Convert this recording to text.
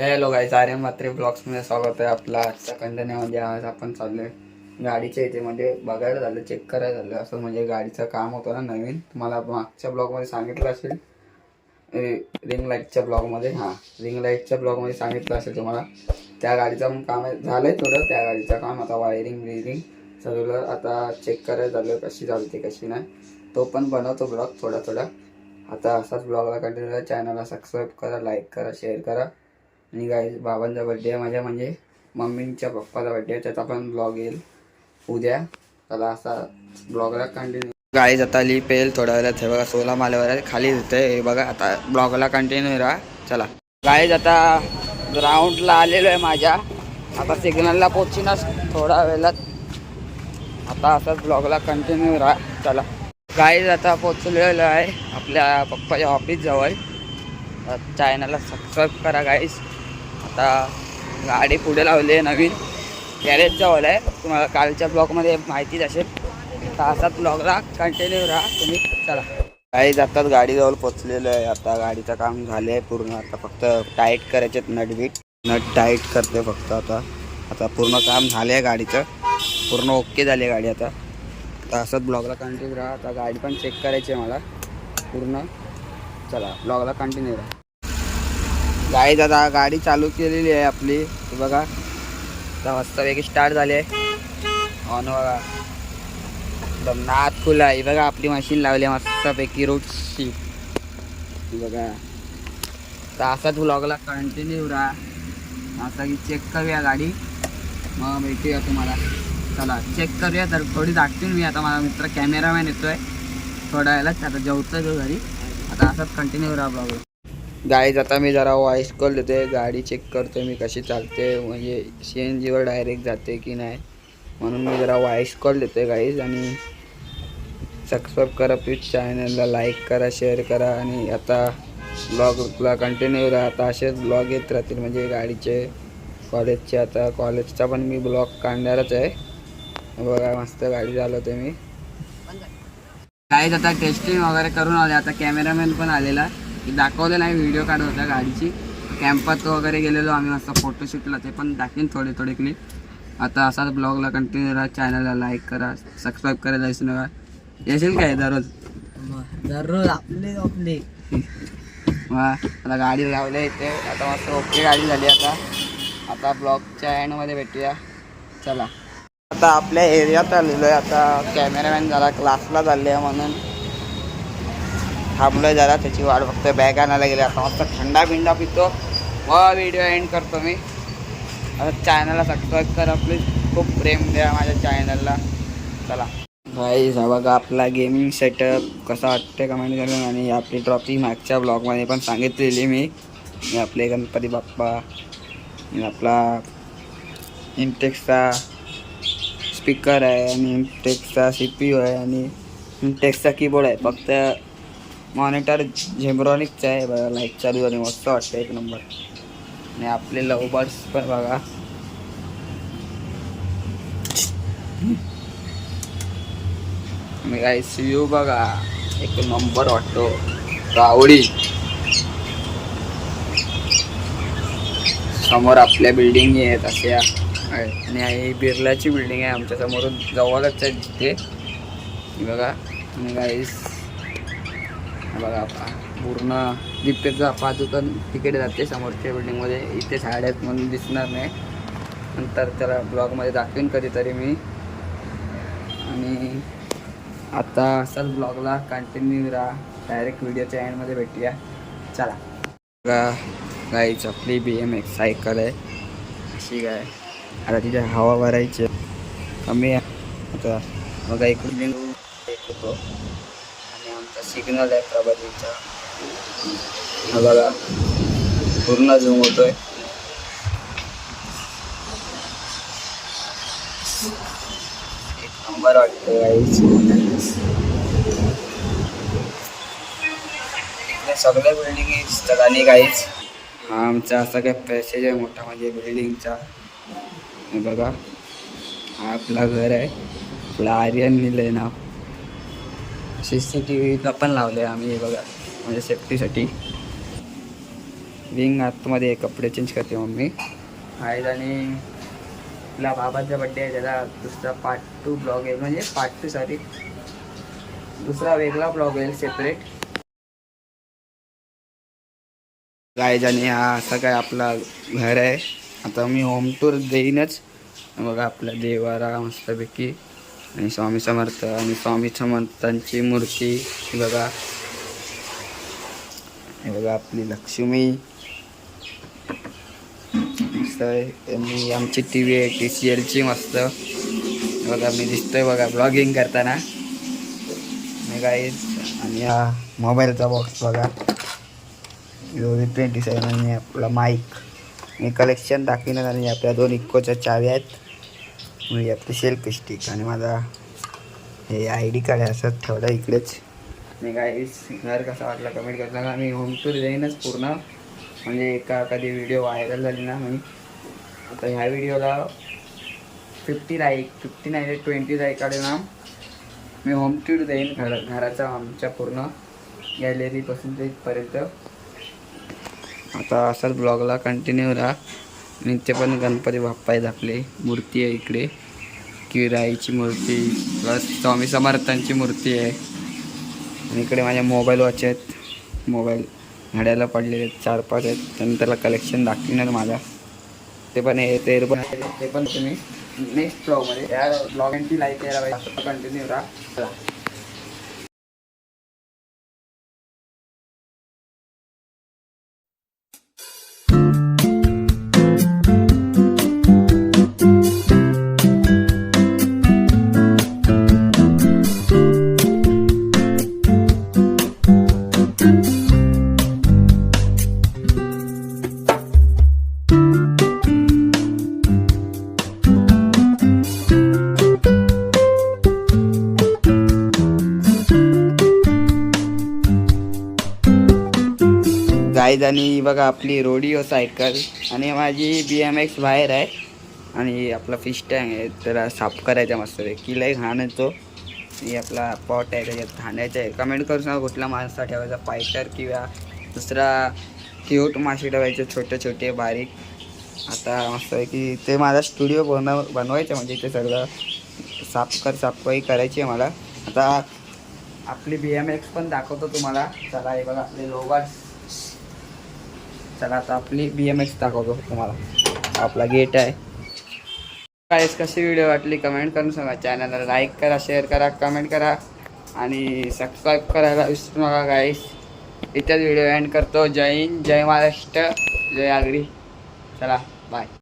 Hello guys आर्य मात्रे ब्लॉग्समध्ये स्वागत आहे आपला आजचा कंटेन्यामध्ये. आज आपण चाललोय गाडीच्या इथे म्हणजे बघायला झालं चेक करायला झालं. असं म्हणजे गाडीचं काम होतं ना नवीन. तुम्हाला मागच्या ब्लॉगमध्ये सांगितलं असेल. रिंग लाईटच्या ब्लॉगमध्ये. हां रिंग लाईटच्या ब्लॉगमध्ये सांगितलं असेल तुम्हाला. त्या गाडीचं पण काम आहे. झालंय थोडं. त्या गाडीचं काम आता वायरिंग विरिंग सगळं आता चेक करायला झालं कशी चालते कशी नाही. तो पण बनवतो ब्लॉग थोडा थोडा आता असाच ब्लॉगला कंटिन्यू चॅनलला सबस्क्राईब करा लाईक करा शेअर करा. आणि काय बाबांचा बड्डे आहे माझ्या म्हणजे मम्मींच्या पप्पाचा बड्डे आहे त्याचा पण ब्लॉग येईल उद्या. त्याला असा ब्लॉगला कंटिन्यू गाडी जाता आली पेल थोड्या वेळात हे बघा सोला माल्यावर खाली होते हे बघा आता ब्लॉगला कंटिन्यू राहा. चला. गाडी आता ग्राउंडला आलेलो आहे माझ्या. आता सिग्नलला पोचीनच थोडा वेळात. आता असंच ब्लॉगला कंटिन्यू राहा. चला. गाडी आता पोचलेलो आहे आपल्या पप्पाच्या ऑफिस जवळ. चॅनलला सबस्क्राईब करा गाईस आता गाडी पुढे लावली आहे नवीन. गॅरेज जवळ आहे. तुम्हाला कालच्या ब्लॉगमध्ये माहितीच असेल. तर असाच ब्लॉगला कंटिन्यू राहा. तुम्ही चला. काही जातात गाडीजवळ पोचलेलं आहे. आता गाडीचं काम झालं आहे पूर्ण. आता फक्त टाईट करायचे नट बीट नट टाईट करते फक्त आता. आता पूर्ण काम झालं आहे गाडीचं. पूर्ण ओके झाली आहे गाडी आता. आता असंच ब्लॉगला कंटिन्यू राहा. आता गाडी पण चेक करायची आहे मला. पूर्ण. चला. ब्लॉगला कंटिन्यू राहा. गाडी दादा गाडी चालू केलेली आहे आपली. बघा. आता मस्तपैकी स्टार्ट झाली आहे. ऑन बघा. एकदम नाद खुला आहे बघा आपली मशीन लावली आहे. मस्तपैकी रोडची बघा. तर असाच ब्लॉगला कंटिन्यू राहा. असा की चेक करूया गाडी. मग भेटूया तुम्हाला. चला चेक करूया. तर थोडी दाखवीन मी. आता माझा मित्र कॅमेरामॅन येतोय. थोड्या वेळात. आता जेवतोय तो घरी. आता असंच कंटिन्यू राहा ब्लॉग गाडी आता मी जरा वॉइस कॉल देते गाडी चेक करते मी कशी चालते म्हणजे सी एन जीवर डायरेक्ट जाते की नाही. म्हणून मी जरा वॉइस कॉल देते गाईज आणि सबस्क्राईब करा प्लीज चॅनलला लाईक करा शेअर करा. आणि आता ब्लॉगला कंटिन्यू राहा. आता असेच ब्लॉग येत राहतील म्हणजे गाडीचे कॉलेजचे आता कॉलेजचा पण मी ब्लॉग काढणारच आहे. बघा मस्त गाडी चालवते मी. गाईज आता टेस्टिंग वगैरे करून आले आता कॅमेरामॅन पण आलेला. की दाखवलं नाही व्हिडिओ काढत होता गाडीची. कॅम्पात वगैरे गेलेलो आम्ही मस्त फोटोशूटला ते पण दाखवेन थोडे थोडे क्लिप आता असाच ब्लॉगला कंटिन्यू राहा चॅनलला लाईक करा सबस्क्राईब करायला जायचं नका. येशील काय दररोज? दररोज आपले आपले. आता गाडी लावल्या इथे. आता मस्त ओके गाडी झाली आता. आता ब्लॉगच्या एंडमध्ये भेटूया. चला. आता आपल्या एरियात आलेलो आहे आता कॅमेरामॅन जरा क्लासला चालले आहे म्हणून. थांबलोय जरा त्याची वाट फक्त बॅग आणायला गेले आता. मस्त थंडा बिंडा पितो. व व्हिडिओ एंड करतो मी. आता चॅनलला सबस्क्राईब करा प्लीज खूप प्रेम द्या माझ्या चॅनलला चला. भाई हा बघा आपला गेमिंग सेटअप कसा वाटते कमेंट करून आणि आपली ट्रॉफी मागच्या ब्लॉगमध्ये पण सांगितलेली मी. मी आपले गणपती बाप्पा मी आपला इंटेक्सचा स्पीकर आहे आणि इंटेक्सचा सी पी यू आहे आणि इंटेक्सचा कीबोर्ड आहे. फक्त मॉनिटर झेब्रॉनिकचा आहे बघा लाइट चालू आणि मस्त वाटतं एक नंबर आणि आपले लव बर्ड्स पण बघा. मी काय व्ह्यू बघा. एक नंबर वाटतो. रावडी समोर आपल्या बिल्डिंग आहेत अशा आणि ही बिर्लाची बिल्डिंग आहे आमच्या समोरून जवळच आहे तिथे. बघा. आणि गाईस बघा आता. पूर्ण दीपेचा पादुकान तिकडे जाते समोरच्या बिल्डिंगमध्ये इथे झाड आहेत म्हणून दिसणार नाही. नंतर त्याला ब्लॉगमध्ये दाखवेन कधीतरी मी. आणि आता असाच ब्लॉगला कंटिन्यू राहा डायरेक्ट व्हिडिओच्या एंडमध्ये भेटूया. चला. बघा गाईच आपली बी एम एक्स सायकल आहे. अशी काय आता तिथे हवा भरायची कमी आहे. आता बघा इकडून होतो सिग्नल आहे प्रभातीचा हा बघा पूर्ण झूम होतोय. एक नंबर वाटतो गाईच सगळ्या बिल्डिंग दिसतात आणि काहीच हा आमचा असा काही पॅसेज आहे मोठा म्हणजे बिल्डिंगचा बघा हा आपला घर आहे. आपला आर्यन लिहिलं नाव. सी सी टी व्हीला पण लावले आम्ही बघा. म्हणजे सेफ्टीसाठी विंग आतमध्ये कपडे चेंज करते मम्मी. आहेत आणि आपला बाबाचा बड्डे आहे त्याला दुसरा पार्ट टू ब्लॉग येईल म्हणजे पार्ट टू सॉरी दुसरा वेगळा ब्लॉग येईल सेपरेट गायज आणि हा असा काय आपला घर आहे. आता मी होम टूर देईनच. बघा आपला देवारा मस्तपैकी. आणि स्वामी समर्थ आणि स्वामी समर्थांची मूर्ती. ही बघा. हे बघा आपली लक्ष्मी. मस्त आमची टी व्ही आहे टी सी एलची मस्त. हे बघा मी दिसतोय बघा ब्लॉगिंग करताना. आणि गाईज आणि हा मोबाईलचा बॉक्स बघा. ट्वेंटी सेवन आणि आपला माईक मी कलेक्शन दाखविण्यात आणि आपल्या दोन इकोच्या चाव्या आहेत. म्हणजे आपली सेल्फी स्टिक आणि माझा हे आय डी कार्ड आहे असं ठेवलं इकडेच. मी काय घर कसा वाटला कमेंट करता का मी होम टूर देईनच पूर्ण. म्हणजे एका कधी व्हिडिओ व्हायरल झाली ना मी. आता ह्या व्हिडिओला फिफ्टी लाईक फिफ्टी नाही ट्वेंटी लाईक आले ना. मी होम टूर देईन घर घराचा आमच्या पूर्ण गॅलरीपासून तिथपर्यंत आता असाच ब्लॉगला कंटिन्यू राहा. आणि ते पण गणपती बाप्पा आहेत आपले. मूर्ती आहे इकडे. किराईची मूर्ती प्लस स्वामी समर्थांची मूर्ती आहे. आणि इकडे माझ्या मोबाईल वॉच आहेत. मोबाईल घड्याला पडलेले आहेत चार पाच आहेत. त्यांनी त्याला कलेक्शन दाखविणार माझा. ते पण हे ते पण ते पण तुम्ही नेक्स्ट ब्लॉगमध्ये या ब्लॉगांची लाईक यायला पाहिजे. कंटिन्यू राहा. चला. आणि बघा आपली रोडिओ सायकल आणि माझी बी एम एक्स बाहेर आहे. आणि आपला फिश टँक आहे त्याला साफ करायचा मस्त किलाही घाण येतो आणि आपला पॉट आहे त्याच्यात खाण्याचं आहे. कमेंट करू सांगा कुठला माणसा ठेवायचा पायटर किंवा दुसरा क्यूट मासे ठेवायचे छोटे छोटे बारीक. आता मस्त आहे की ते माझा स्टुडिओ बनव बनवायचं म्हणजे ते सगळं. साफ कर साफसफाई करायची आहे मला. आता आपली बी एम एक्स पण दाखवतो तुम्हाला. चला हे बघा आपले लोगार्स चला आता आपली बी एम एक्स दाखवतो तुम्हाला. आपला गेट आहे. काहीच कशी व्हिडिओ वाटली? कमेंट करून सांगा. चॅनलला लाईक करा शेअर करा कमेंट करा आणि सबस्क्राईब करायला विसरू नका गाईस इथेच व्हिडिओ एंड करतो. जय हिंद जय महाराष्ट्र जय आगरी. चला बाय